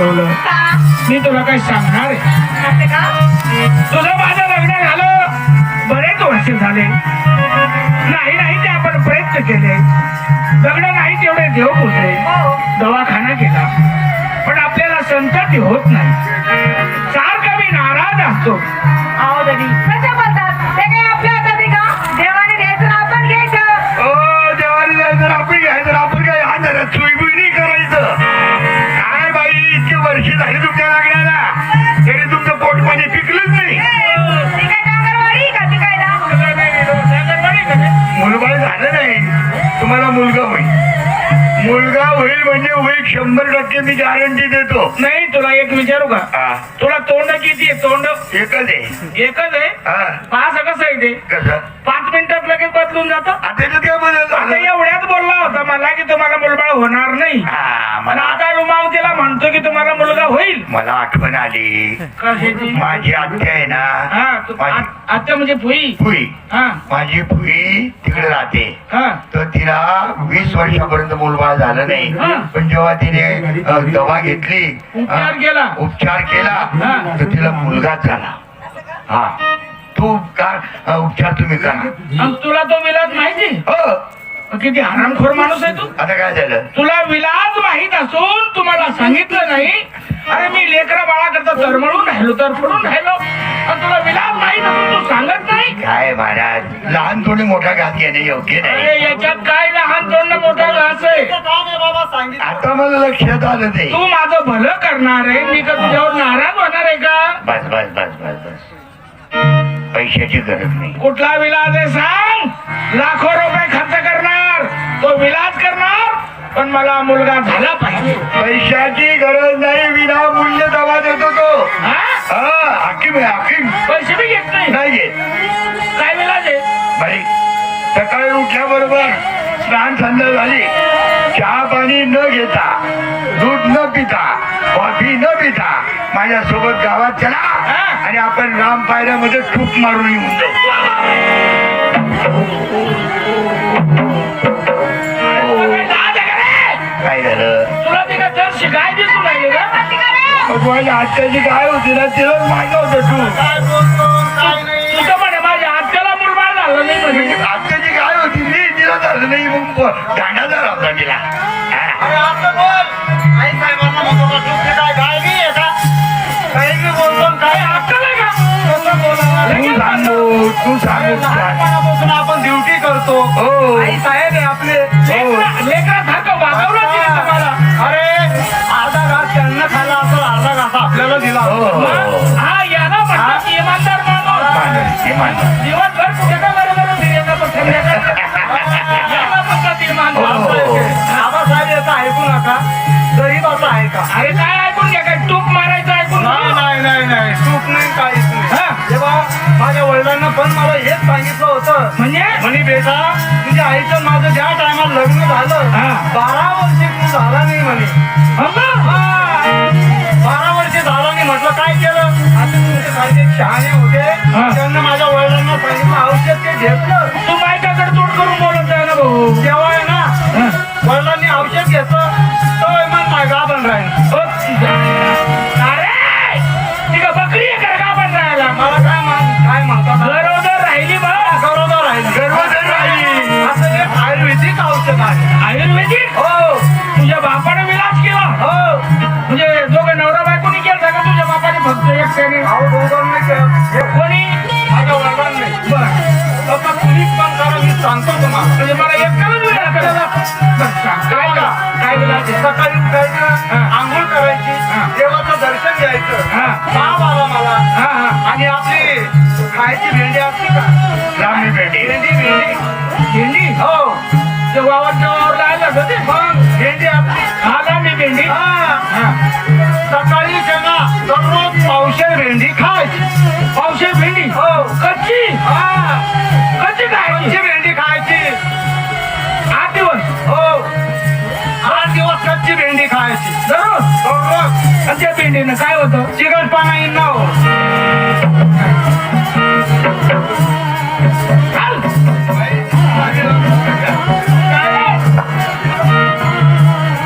मी तुला का बोलवलं. मी तुला काय सांगणार आहे? तुझं माझं लग्न झालं. बरेच वर्ष झाले. नाही नाही ते आपण प्रयत्न केले. लग्न नाही तेवढे देव पुजले हो. दवाखाना केला पण आपल्याला संतती होत नाही. सारखा मी नाराज असतो. शंभर टक्के मी गॅरंटी देतो. नाही तुला एक विचारू का? हा. तुला तोंड किती आहे? तोंड एकच आहे. एकच आहे? हा. पाच कसं आहे? ते कसं? पाच मिनिटात लगेच बदलून जातं? आता त्याच्यात काय बदल आता झाला? एवढ्यात बोलला होता मला की तुम्हाला मुलबाळ होणार नाही. हा, पण मला आता रुमावतीला म्हणतो की तुम्हाला मुलगा होईल. मला आठवण आली. कशाची? माझी आत्या आहे ना. हा तू माझी आ- आता म्हणजे फुई? फुई. हा. माझी फुई तिकडे राहते. हा. तर तिला वीस वर्षापर्यंत मुलबाळ झालं नाही. हा. पण जेव्हा तिने अ, दवा घेतली उपचार अ, केला. उपचार केला. तर तिला मुलगाच झाला. हा. तू का उपचार तुम्ही करा. तुला तो विलाज माहिती? हो. किती हरामखोर माणूस आहे तू? आता काय झालं? तुला विलाज माहीत असून तुम्हाला सांगितलं नाही. अरे मी लेकरा बाळा करता तरमळून राहिलो तर पडून राहिलो. आणि तुला विलाज काय महाराज? लहान थोडी मोठा घात येणे योग्य नाही. अरे याच्यात काय लहान तोंड मोठा घास आहे? आता मला लक्षात आलं ते तू माझं भलं करणार आहे मी का तुझ्यावर नाराज होणार आहे का? बस बस बस बस बस. पैशाची गरज नाही. कुठला विलाज आहे सांग? लाखो रुपये खर्च करणार. तो विलाज करणार पण मला मुलगा झाला पाहिजे. पैशाची गरज नाही विना मूल्य दवा देतो तो. हा? हा हाकीम आहे हाकीम. पैसे बी घेत नाही. नाही घेत. छान संध्या झाली. चहा पाणी न घेता दूध न पिता कॉफी न पिता माझ्या सोबत गावात चला आणि आपण राम पायऱ्यामध्ये ठूक मारून येऊन काय काय झालं? तुला आत्याची काय होती ना? तिला माहीत होतं तू. नाही मग गाणा झाला होता तिला हा. काय? अक्कल आहे का? तू सांगू. आपण ड्युटी करतो. हो. आई साहेब आहे आपले. लेकरा- वागवलं तुम्हाला. अरे अर्धा घास त्यांना खाल्ला असं अर्धा घास आपल्याला दिला. हो, हो, हो. हा याला म्हणतात इमानदार माणूस. इमानदार. दिवसभर कुठे अरे काय ऐकून घ्या काय टूप मारायचं ऐकून नाही घ्या. नाही नाही नाही चूक नाही काहीच नाही हा. तेव्हा माझ्या वडिलांना पण मला हेच सांगितलं होतं म्हणजे म्हणे बेटा तुझ्या आईचं माझं ज्या टायमाला लग्न झालं हा. बारा वर्षे तू झाला नाही म्हणे हा. बारा वर्षे झाला नाही म्हटलं काय केलं आता तुमचे सारखे शहाणे होते हा. त्यांना माझ्या वडिलांना सांगितलं औषध ते घेतलं हे कोणी माझ्या वडिलांनी. बर. आता तुम्ही पण करा मी सांगतो तुम्हाला. म्हणजे मला. काय काय आहे? सकाळी उठायचं. आंघोळ करायची. देवाचं दर्शन घ्यायचं. हा. ताप आला मला. हा हा. आणि आपली खायची भेंडी असते का? त्या पेंडीनं काय होतं? चिकट पाना येईन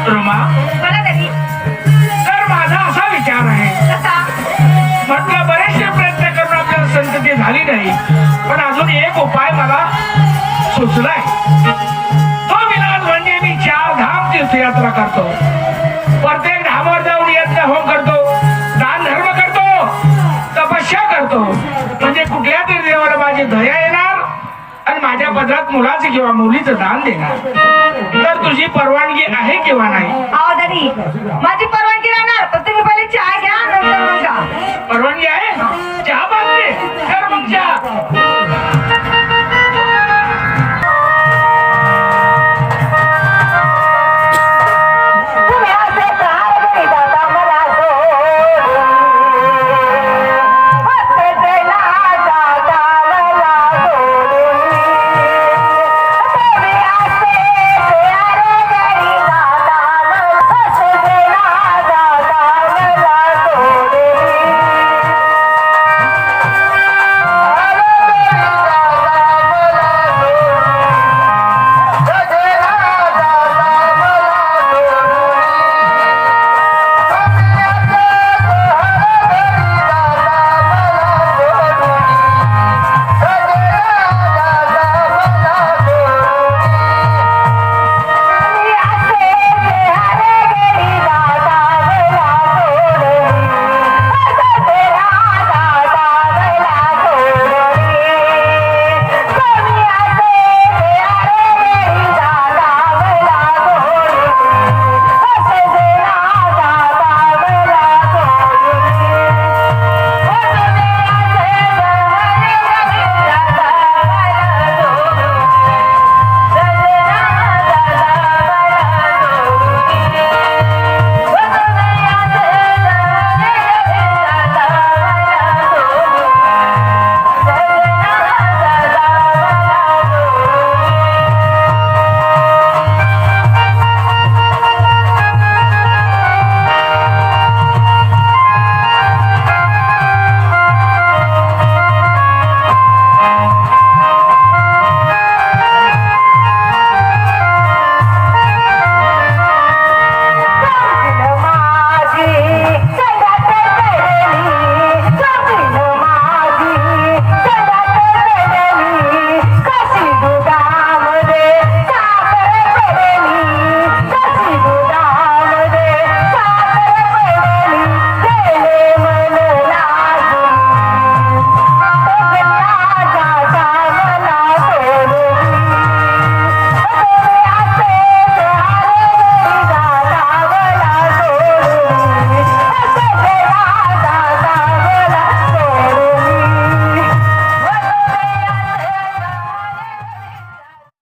रुमा मला माझा असा विचार आहे. कसा? म्हटलं बरेचसे प्रयत्न करून आपल्याला संतती झाली नाही पण अजून एक उपाय मला सुचलाय. समाजात मुलाचे किंवा मुलीचं दान देणार. तर तुझी परवानगी आहे किंवा नाही? माझी परवानगी राहणार तर तुम्ही पहिले चहा घ्या.